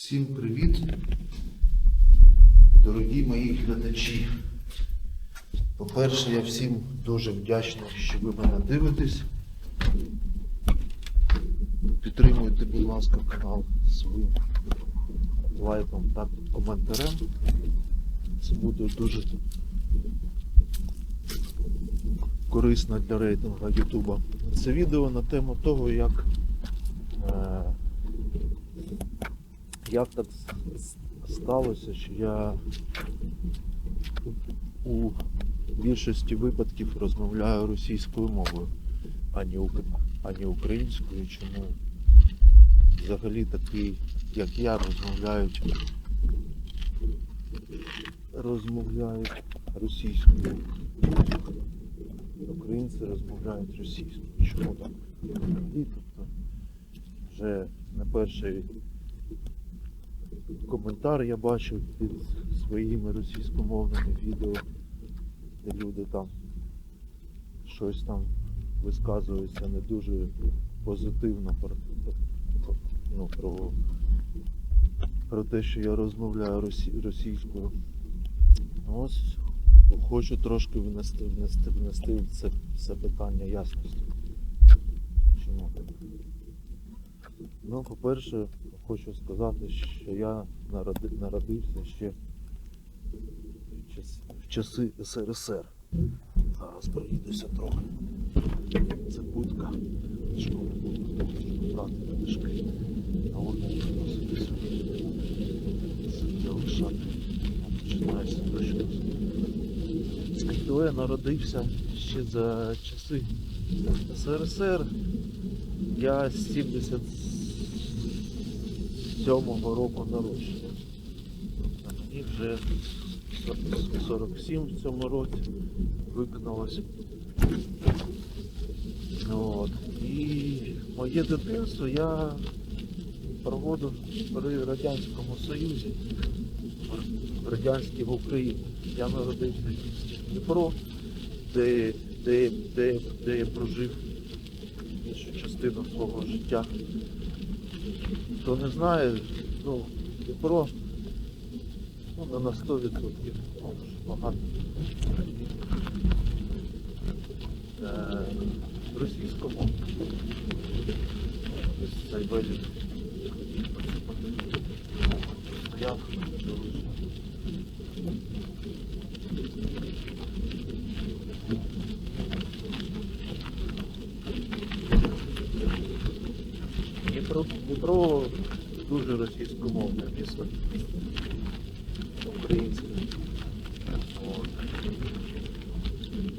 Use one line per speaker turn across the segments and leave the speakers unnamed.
Всім привіт, дорогі мої глядачі. По-перше, я всім дуже вдячний, що ви мене дивитесь. Підтримуйте, будь ласка, канал своїм лайком та коментарем. Це буде дуже корисно для рейтингу Ютуба. Це відео на тему того, як, е, як так сталося, що я у більшості випадків розмовляю російською мовою, а не, ук- українською. Чому взагалі такі, як я, розмовляють, розмовляють російською. Українці розмовляють російською. Чому так? І, тобто, вже на перший коментар я бачив під своїми російськомовними відео, де люди там щось там висказуються не дуже позитивно про, ну, про, про те, що я розмовляю росі- російською. Ось хочу трошки внести, внести, внести це, це питання ясності. Чому? Ну, по-перше, хочу сказати, що я народився ще в часи СРСР. Зараз проїдуся трохи. Це будка. Школи будуть брати книжки. А от носити сиділи шати. Починається дощ. Скільки я народився ще за часи СРСР. Я 70 47-го року народження. І вже 47 в цьому році виконалось. От. І моє дитинство я проводив при Радянському Союзі, радянській в Україні. Я народився в Дніпро, де, де, де, де я прожив більшу частину свого життя. Хто не знає, ну, Дніпро ну, на 100%, ну, багато. Е, російському. Цей виліт. Стояв, дивився. Дніпро, Дніпро дуже російськомовне місто. Українське.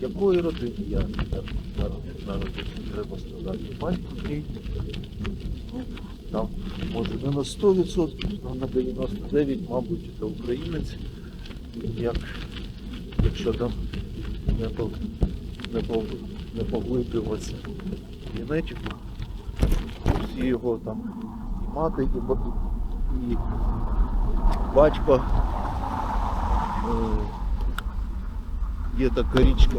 Якої родини я народився, треба сказати. Батько мій, там, може не на 100%, але на 99%, мабуть, це українець. Як, якщо там не, по, не, по, не поглиблюватися генетику, всі його там і мати, і, ба- і батько. Е, є така річка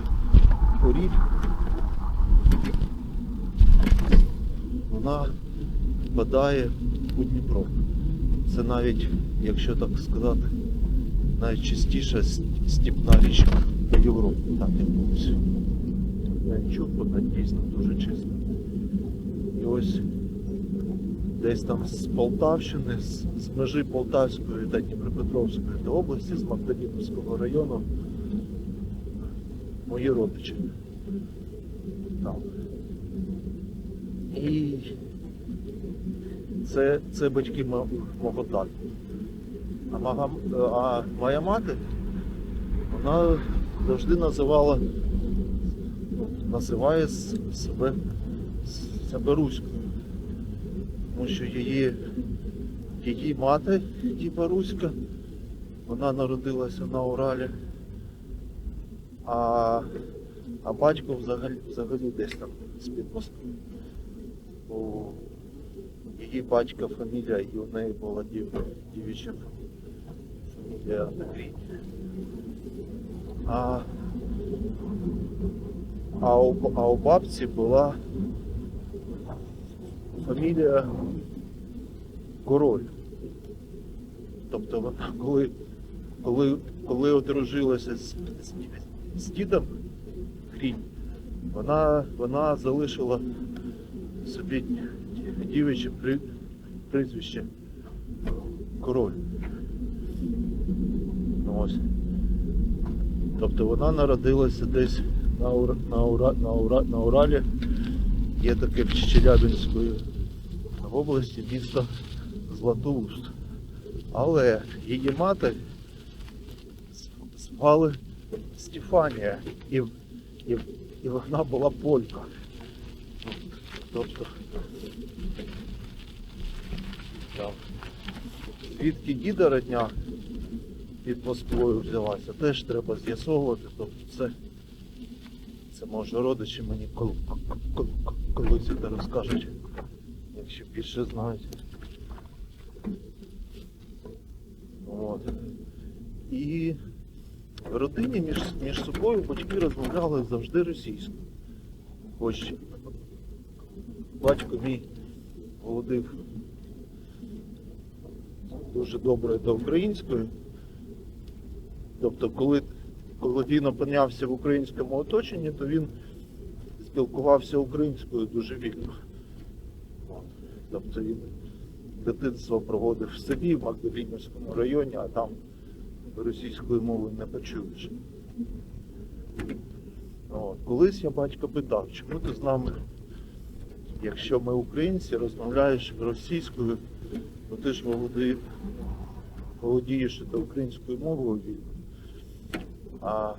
Оріль. Вона впадає у Дніпро. Це навіть, якщо так сказати, найчастіша с- степна річка в Європі, там якомусь. Я чув, вона дійсно дуже чиста. І ось десь там з Полтавщини, з, з межі Полтавської та Дніпропетровської та області, з Магдаліновського району, мої родичі. Там. І це, це батьки мо- мого тата. А, мага, а моя мати, вона завжди називала, ну, називає себе, себе руською. Що її, її мати, типа Руська, вона народилася на Уралі, а, а батько взагалі, взагалі десь там з-під Москви. У її батька фамілія, і у неї була дів, дівіча фамілія Андрій. А, а, у, а у бабці була фамілія Король. Тобто вона коли, коли, коли одружилася з, з, з дідом Грінь, вона, вона залишила собі дівиче при, прізвище король. Ну, Ось. Тобто вона народилася десь на, Ура, на, Ура, на, Ура, на Уралі. Є таке в Челябинської області місто Златоуст. Але її мати звали Стефанія і, і, і вона була полька. Тобто там, звідки діда родня під Москвою взялася, теж треба з'ясовувати. Тобто це, це може родичі мені кол- кол- кол- колись це розкажуть, якщо більше знають. От. І в родині між, між собою батьки розмовляли завжди російською. Хоч батько мій володив дуже добре до української. Тобто, коли, коли він опинявся в українському оточенні, то він спілкувався українською дуже вільно. Тобто він дитинство проводив в селі, в Магдалінівському районі, а там російської мови не почуєш. От. Колись я батька питав, чому ти з нами, якщо ми українці, розмовляєш російською, то ти ж володієш, українською мовою. А,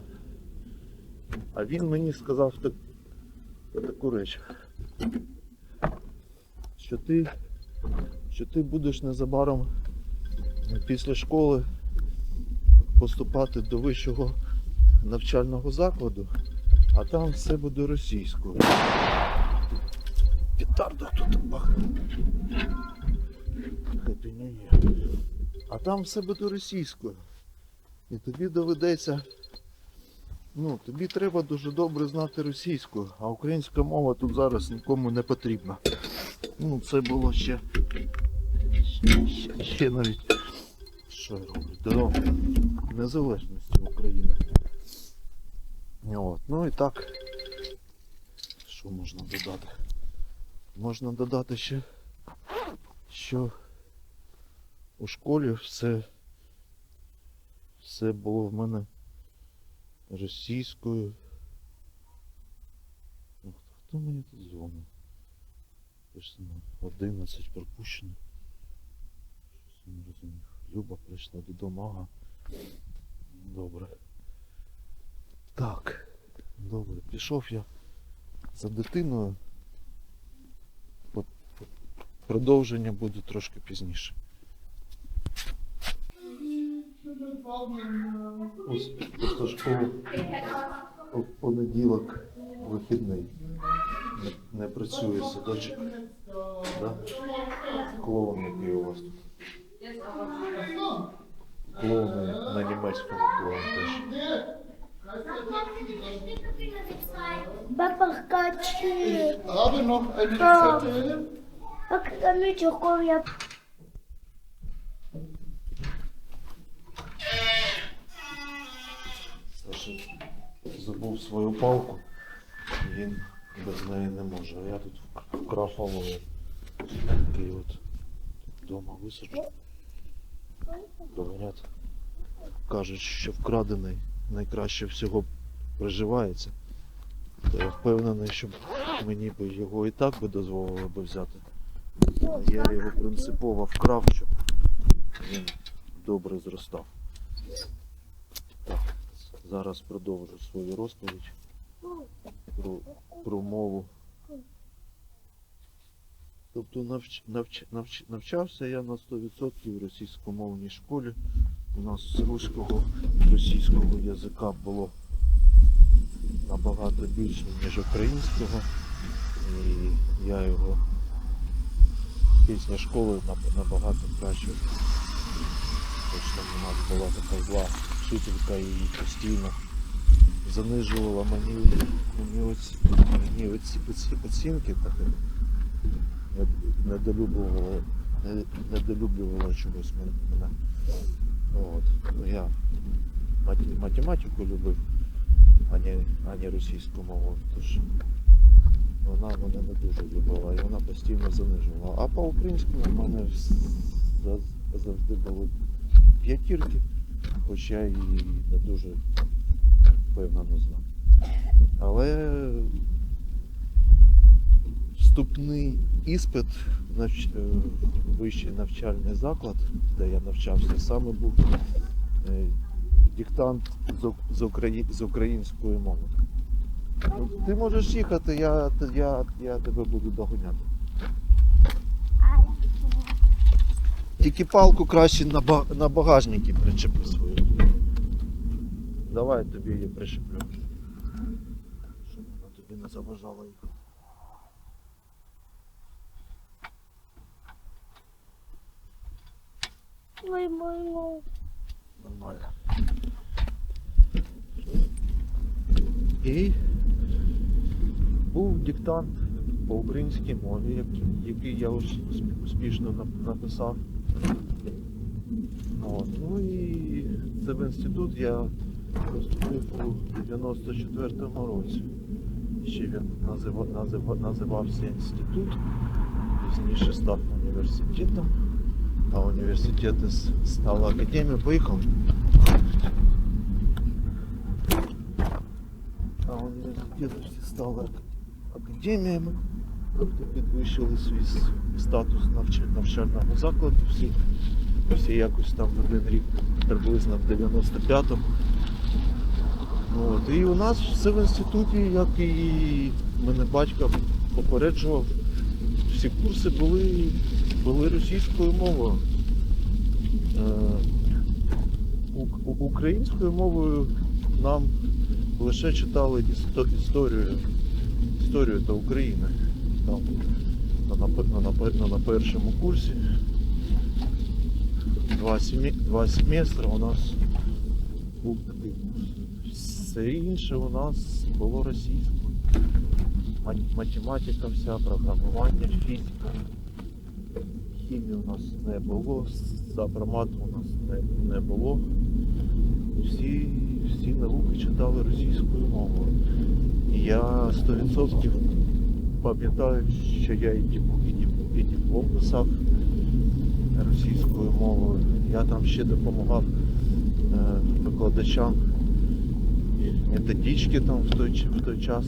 а він мені сказав так, таку реч, що ти, що ти будеш незабаром після школи поступати до вищого навчального закладу, а там все буде російською. Петарда тут бахне. А там все буде російською. І тобі доведеться. Ну, тобі треба дуже добре знати російську, а українська мова тут зараз нікому не потрібна. Ну, це було ще. Ще, навіть. Що роблю? До незалежності України. От. Ну і так. Що можна додати? Можна додати ще, що у школі все, все було в мене російською. Хто мені тут? Пишемо 11 пропущено. Не розумію. Люба прийшла додому. Ага. Добре. Так. Добре, пішов я за дитиною. Продовження буде трошки пізніше. Ось просто школа в понеділок вихідний. Не, не працює садочок. Да? Клоун який у вас тут. Клоуни на німецькому клоун теж.
Zettel.
Damit ich komme.
Саша забув свою палку, він без неї не може. А я тут вкрав. Такий от вдома висаджу. Говорять, кажуть, що вкрадений найкраще всього приживається. То я впевнений, що мені би його і так би дозволили би взяти. А я його принципово вкрав, щоб він добре зростав. Так, зараз продовжу свою розповідь про, про мову. Тобто навч, навч, навч, навчався я на 100% в російськомовній школі. У нас з руського російського язика було набагато більше, ніж українського. І я його після школи набагато краще. Точно у нас була така зла вчителька і постійно занижувала мені, мені, оці, мені оці, оці оцінки так, недолюблювала, недолюблювала чогось мене. От. Ну, я математику любив, а не, а не російську мову. Тож вона мене не дуже любила і вона постійно занижувала. А по українському в мене завжди були п'ятірки, хоча я її не дуже впевнено знав. Але вступний іспит навч... е, вищий навчальний заклад, де я навчався, саме був е, диктант з, Украї... з української мови. Ну, Ти можеш їхати, я, я, я тебе буду доганяти. Тільки палку краще на, ба... на багажнику причепи свою. Давай я тобі її прищеплю. Щоб вона тобі не заважала їхати.
Ой, мой, мой.
Нормально. І був диктант по українській мові, який, я ус- успішно написав. От. Ну і це в інститут я поступив у 94-му році. Ще він назива, назива, називався інститут, пізніше став університетом, а університет із- стала академією. Поїхав. А університети всі стали академіями, тобто підвищили свій статус навчального закладу. Всі, всі якось там в один рік приблизно в 95-му. От. І у нас все в інституті, як і мене батько попереджував, всі курси були, були російською мовою. Е, українською мовою нам лише читали істо- історію, історію та України. Там на, на, пер- на, на, на першому курсі два, два семестри у нас. Все інше у нас було російською. Математика вся, програмування, фізика. Хімії у нас не було, сопромату у нас не, не було. Всі, всі науки читали російською мовою. І я 100% пам'ятаю, що я і диплом писав російською мовою. Я там ще допомагав е, викладачам методички там в той, в той час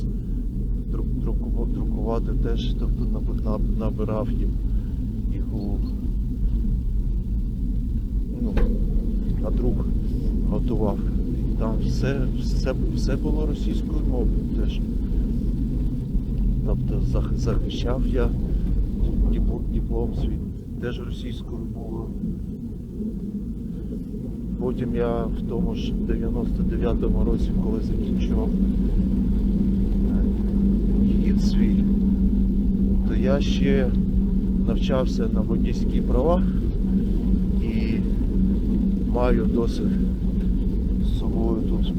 друкувати теж, тобто набирав їм їх у ну, на друк готував. Там все, все, все було російською мовою теж. Тобто захищав я диплом свій теж російською мовою. Потім я в тому ж 99-му році, коли закінчував е, гід свій, то я ще навчався на водійські права і маю досить з собою тут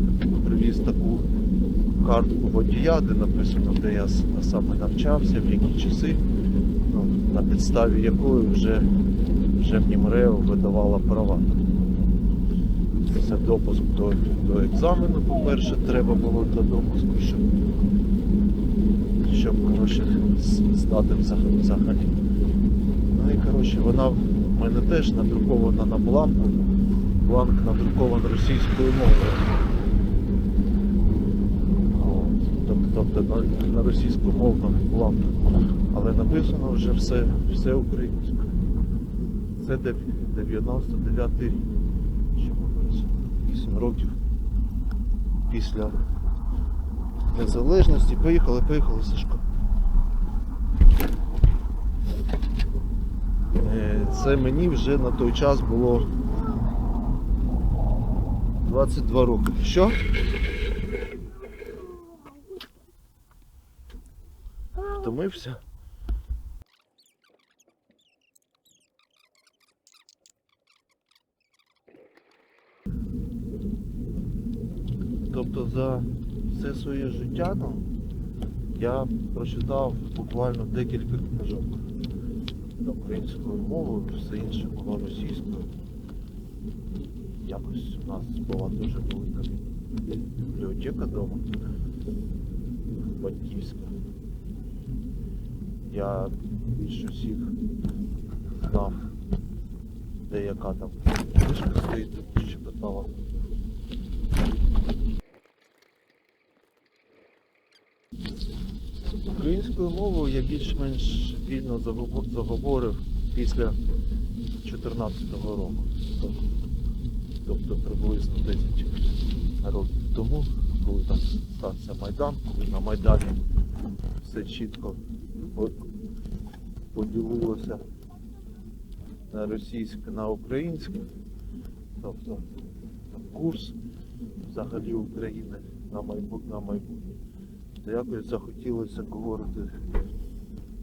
привіз таку картку водія, де написано, де я саме навчався, в які часи, ну, на підставі якої вже, вже мені МРЕО видавала права. Це допуск до, до екзамену, по-перше, треба було для допуску, щоб, щоб коротше, здати взаг- взагалі. Коротше, вона в мене теж надрукована на бланку. Бланк надрукований російською мовою. Тобто, на, на російськомовному бланку. Але написано вже все, все українською. Це 99 рік. Що говориться? 8 років після незалежності. Поїхали, поїхали, Сашко. Е, Це мені вже на той час було 22 роки. Що? Втомився? Тобто за все своє життя там я прочитав буквально декілька книжок українською мовою, все інше було російською. якось у нас була дуже велика бібліотека вдома батьківська. Я більше всіх знав, де яка там книжка стоїть, що питала. Українською мовою я більш-менш вільно заговорив після 2014 року. Тобто- приблизно 10 років тому, коли там стався Майдан, коли на Майдані все чітко поділилося на російське, на українське. Тобто курс взагалі України на майбутнє. То якось захотілося говорити,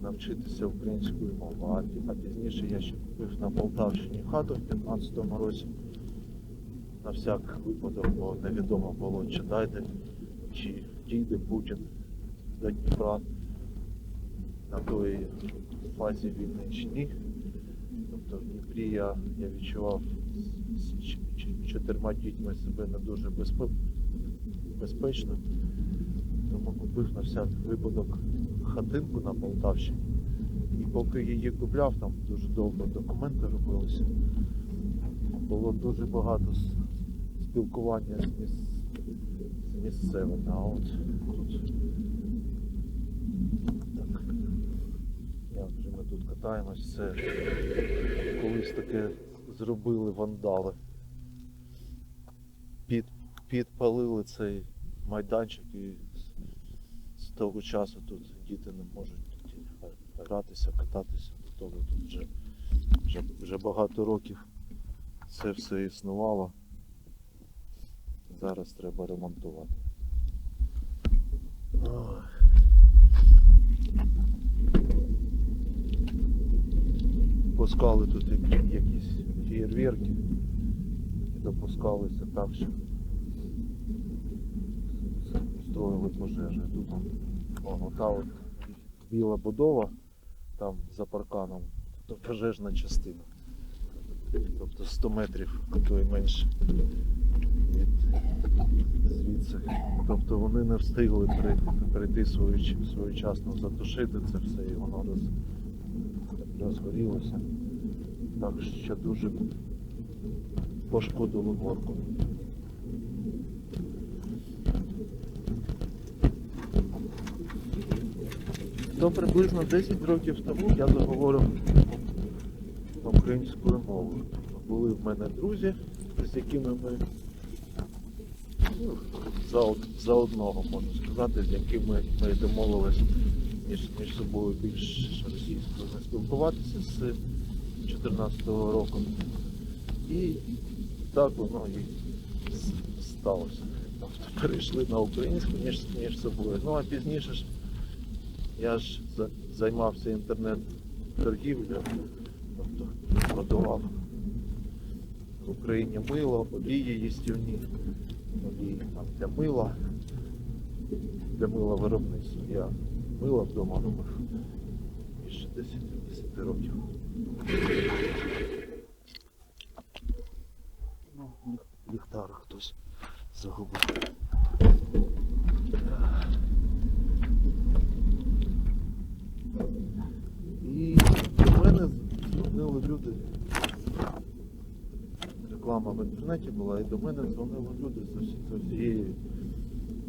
навчитися українською мовою. А, пізніше я ще купив на Полтавщині хату в 15-му році. На всяк випадок, бо невідомо було, чи дайде, чи дійде Путін до Дніпра на той фазі війни чи ні. Тобто в Дніпрі я, я відчував з- чотирма дітьми себе не дуже безпечно. Тому купив на всяк випадок хатинку на Полтавщині. І поки її купляв, там дуже довго документи робилися. Було дуже багато спілкування з, міс... з місцевими. А от тут так. Як вже ми тут катаємось, це колись таке зробили вандали. Під, підпалили цей майданчик і того часу тут діти не можуть гратися, кататися. До того тут вже, вже, вже багато років це все існувало. Зараз треба ремонтувати. Пускали тут якісь фєєрверки і допускалися так, що строїли пожежі. Тут о, та от біла будова там за парканом, то пожежна частина. Тобто 100 метрів, то і менше від звідси. Тобто вони не встигли перейти своєчасно затушити це все і воно роз, розгорілося. Так що дуже пошкодило горку. То приблизно 10 років тому я заговорив українською мовою. Були в мене друзі, з якими ми ну, за, за одного можна сказати, з якими ми домовились між, між собою більш російською не спілкуватися з 2014 року. І так воно і сталося. Тобто перейшли на українську між, між собою. Ну а пізніше ж я ж займався інтернет-торгівлею, тобто продавав в Україні мило, олії їстівні, олії там для мила, для мила виробництва. Я мило вдома робив більше 10, 10 років. Ну, ліх- ліхтар хтось загубив. І до мене люди. Реклама в інтернеті була, і до мене дзвонили люди з усієї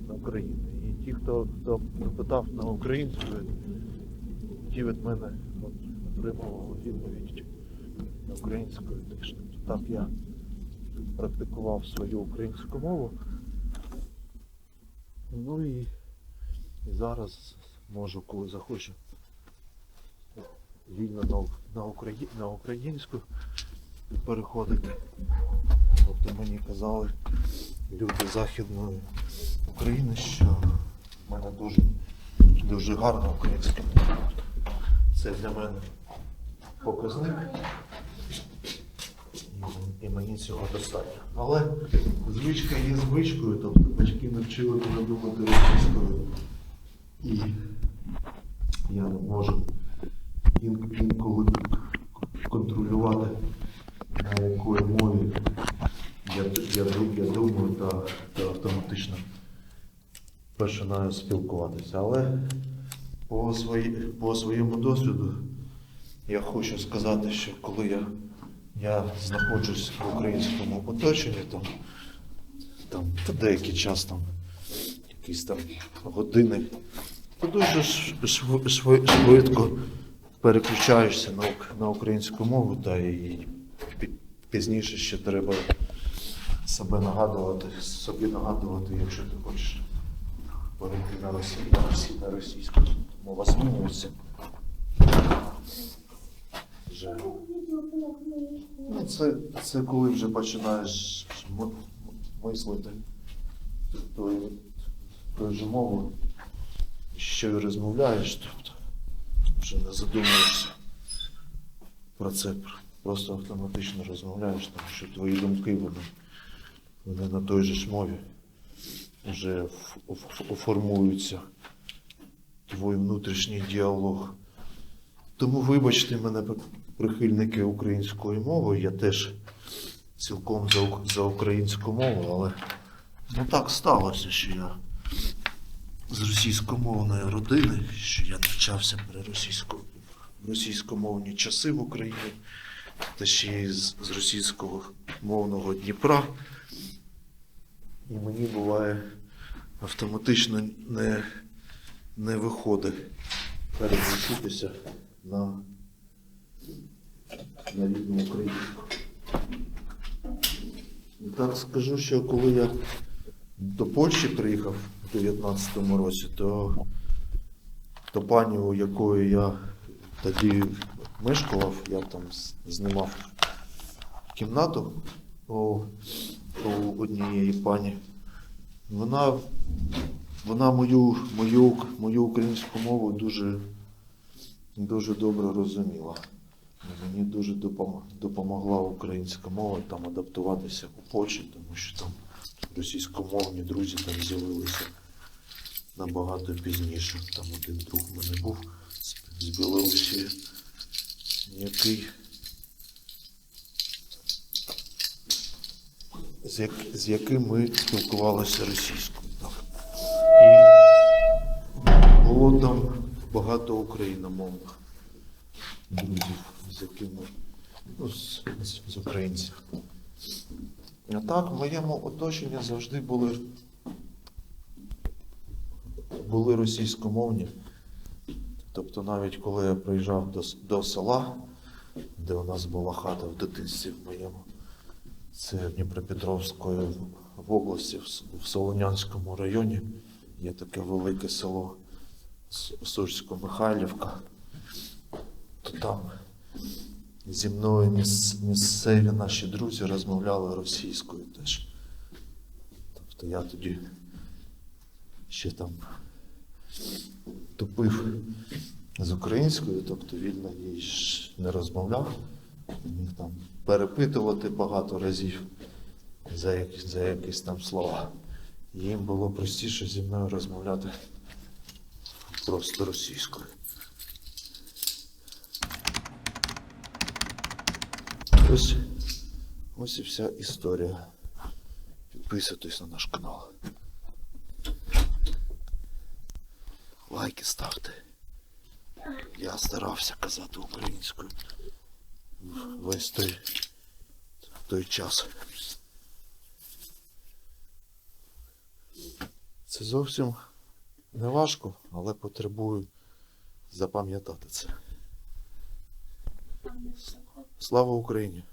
України. І ті, хто, хто питав на українською, ті від мене от, отримували відповідь на українською. Так я практикував свою українську мову. Ну і, і зараз можу, коли захочу, вільно на, Украї... на українську переходити. Тобто мені казали люди Західної України, що в мене дуже, дуже гарна українська. Це для мене показник. І, мені цього достатньо. Але звичка є звичкою, тобто батьки навчили мене думати російською. І я не можу інколи контролювати, на якої мові я я, я думаю та, та автоматично починаю спілкуватися. Але по, свої, по своєму досвіду я хочу сказати, що коли я, я знаходжусь в українському оточенні, там, там та деякий час, там, якісь там години, то дуже шв- шв- шви- швидко переключаєшся на, на українську мову, та і пізніше ще треба себе нагадувати, собі нагадувати, якщо ти хочеш перейти на Росію, на на російську. Мова змінюється. Ну, це, це коли вже починаєш мислити тою, тою же мовою, що й розмовляєш, тобто вже не задумуєшся про це, просто автоматично розмовляєш, тому що твої думки вони, вони на той же ж мові вже ф- ф- формуються твій внутрішній діалог. Тому вибачте мене, прихильники української мови, я теж цілком за, за українську мову, але ну так сталося, що я з російськомовної родини, що я навчався при російсько, російськомовні часи в Україні, та ще й з, з російського мовного Дніпра. І мені буває автоматично не, не виходить переключитися на, на рідну українську. Так скажу, що коли я до Польщі приїхав у 19-му році, то, то пані, у якої я тоді мешкав, я там знімав кімнату у, у однієї пані. Вона, вона мою, мою, мою українську мову дуже, дуже добре розуміла. Мені дуже допомогла українська мова там адаптуватися у Польщі, тому що там російськомовні друзі там з'явилися набагато пізніше. Там один друг в мене був з, Білорусі, який з, як, з яким ми спілкувалися російською. І було там багато україномовних друзів, з якими ну, з, з, з українців. А так, в моєму оточенні завжди були, були російськомовні. Тобто навіть коли я приїжджав до, до села, де у нас була хата в дитинстві в моєму, це Дніпропетровської в- області, в Солонянському районі, є таке велике село С- Сучсько-Михайлівка, то там зі мною міс- місцеві наші друзі розмовляли російською теж. Тобто я тоді ще там тупив з українською, тобто вільно ж не розмовляв. Міг там перепитувати багато разів за, якісь, за якісь там слова. Їм було простіше зі мною розмовляти просто російською. Ось, ось і вся історія. Підписуйтесь на наш канал. Лайки ставте. Я старався казати українською весь той, той час. Це зовсім не важко, але потребую запам'ятати це. Слава Україні!